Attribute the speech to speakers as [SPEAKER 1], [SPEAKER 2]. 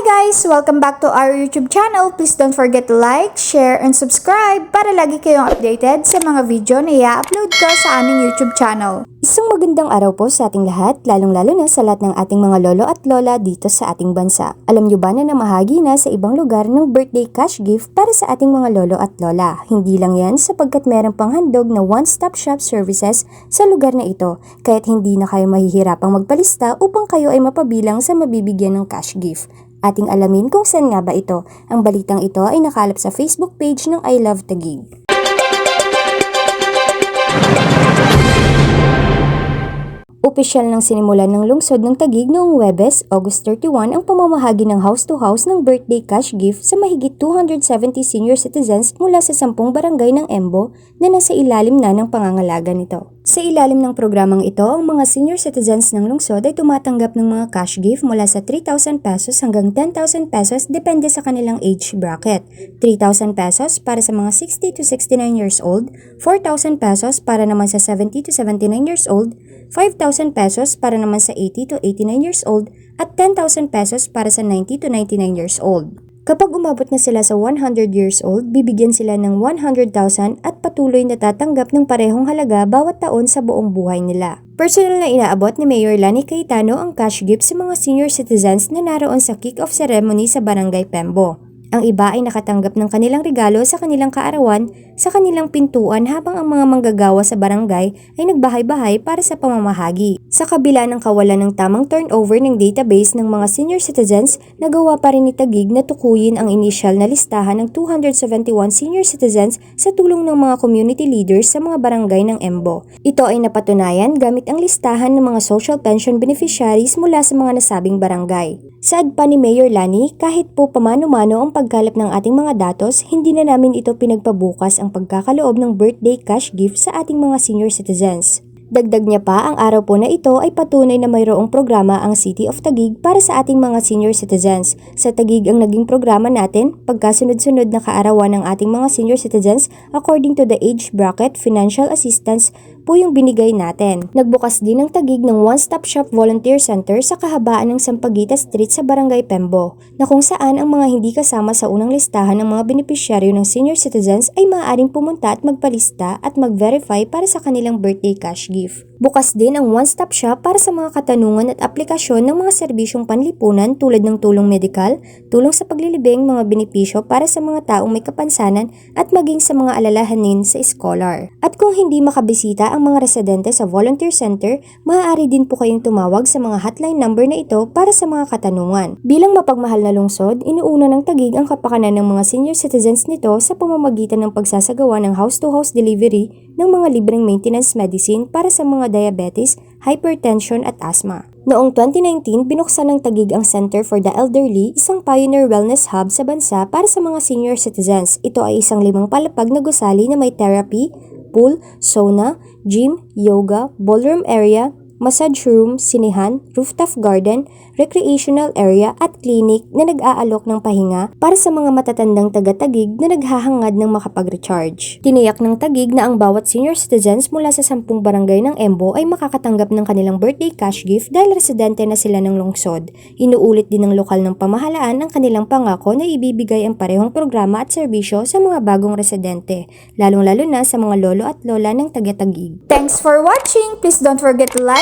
[SPEAKER 1] guys! Welcome back to our YouTube channel. Please don't forget to like, share, and subscribe para lagi kayong updated sa mga video na i-upload ko sa aming YouTube channel. Isang magandang araw po sa ating lahat, lalong-lalo na sa lahat ng ating mga lolo at lola dito sa ating bansa. Alam nyo ba na namahagi na sa ibang lugar ng birthday cash gift para sa ating mga lolo at lola? Hindi lang yan sapagkat meron pang handog na one-stop shop services sa lugar na ito, kaya't hindi na kayo mahihirapang magpalista upang kayo ay mapabilang sa mabibigyan ng cash gift. Ating alamin kung saan nga ba ito. Ang balitang ito ay nakalap sa Facebook page ng I Love Taguig. Opisyal nang sinimulan ng lungsod ng Tagig noong Webes, August 31 ang pamamahagi ng house-to-house ng birthday cash gift sa mahigit 270 senior citizens mula sa 10 barangay ng Embo na nasa ilalim na ng pangangalaga nito. Sa ilalim ng programang ito, ang mga senior citizens ng lungsod ay tumatanggap ng mga cash gift mula sa 3,000 pesos hanggang 10,000 pesos depende sa kanilang age bracket. 3,000 pesos para sa mga 60 to 69 years old, 4,000 pesos para naman sa 70 to 79 years old, 5,000 pesos para naman sa 80 to 89 years old at 10,000 pesos para sa 90 to 99 years old. Kapag umabot na sila sa 100 years old, bibigyan sila ng 100,000 at patuloy na tatanggap ng parehong halaga bawat taon sa buong buhay nila. Personal na inaabot ni Mayor Lani Cayetano ang cash gift sa mga senior citizens na naroon sa kick-off ceremony sa Barangay Pembo. Ang iba ay nakatanggap ng kanilang regalo sa kanilang kaarawan sa kanilang pintuan habang ang mga manggagawa sa barangay ay nagbahay-bahay para sa pamamahagi. Sa kabila ng kawalan ng tamang turnover ng database ng mga senior citizens, nagawa pa rin ni Tagig na tukuyin ang initial na listahan ng 271 senior citizens sa tulong ng mga community leaders sa mga barangay ng Embo. Ito ay napatunayan gamit ang listahan ng mga social pension beneficiaries mula sa mga nasabing barangay. Saad pa ni Mayor Lani, kahit po pamano-mano ang pagkalap ng ating mga datos, hindi na namin ito pinagpabukas ang pagkakaloob ng birthday cash gift sa ating mga senior citizens. Dagdag niya pa, ang araw po na ito ay patunay na mayroong programa ang City of Taguig para sa ating mga senior citizens. Sa Taguig ang naging programa natin, pagkasunod-sunod na kaarawan ng ating mga senior citizens according to the age bracket financial assistance po yung binigay natin. Nagbukas din ng Tagig ng One-Stop Shop Volunteer Center sa kahabaan ng Sampaguita Street sa Barangay Pembo, na kung saan ang mga hindi kasama sa unang listahan ng mga benepisyaryo ng senior citizens ay maaaring pumunta at magpalista at mag-verify para sa kanilang birthday cash gift. Bukas din ang one-stop shop para sa mga katanungan at aplikasyon ng mga serbisyong panlipunan tulad ng tulong medikal, tulong sa paglilibing, mga benepisyo para sa mga taong may kapansanan at maging sa mga alalahanin sa scholar. At kung hindi makabisita ang mga residente sa volunteer center, maaari din po kayong tumawag sa mga hotline number na ito para sa mga katanungan. Bilang mapagmahal na lungsod, inuuna ng tagig ang kapakanan ng mga senior citizens nito sa pamamagitan ng pagsasagawa ng house-to-house delivery ng mga libreng maintenance medicine para sa mga diabetes, hypertension at asthma. Noong 2019, binuksan ng Tagig ang Center for the Elderly, isang pioneer wellness hub sa bansa para sa mga senior citizens. Ito ay isang limang palapag na gusali na may therapy, pool, sauna, gym, yoga, ballroom area, massage room, sinehan, rooftop garden, recreational area at clinic na nag-aalok ng pahinga para sa mga matatandang taga-tagig na naghahangad ng makapag-recharge. Tiniyak ng tagig na ang bawat senior citizens mula sa sampung barangay ng Embo ay makakatanggap ng kanilang birthday cash gift dahil residente na sila ng lungsod. Inuulit din ng lokal ng pamahalaan ang kanilang pangako na ibibigay ang parehong programa at serbisyo sa mga bagong residente, lalong-lalo na sa mga lolo at lola ng taga-tagig. Thanks for watching! Please don't forget to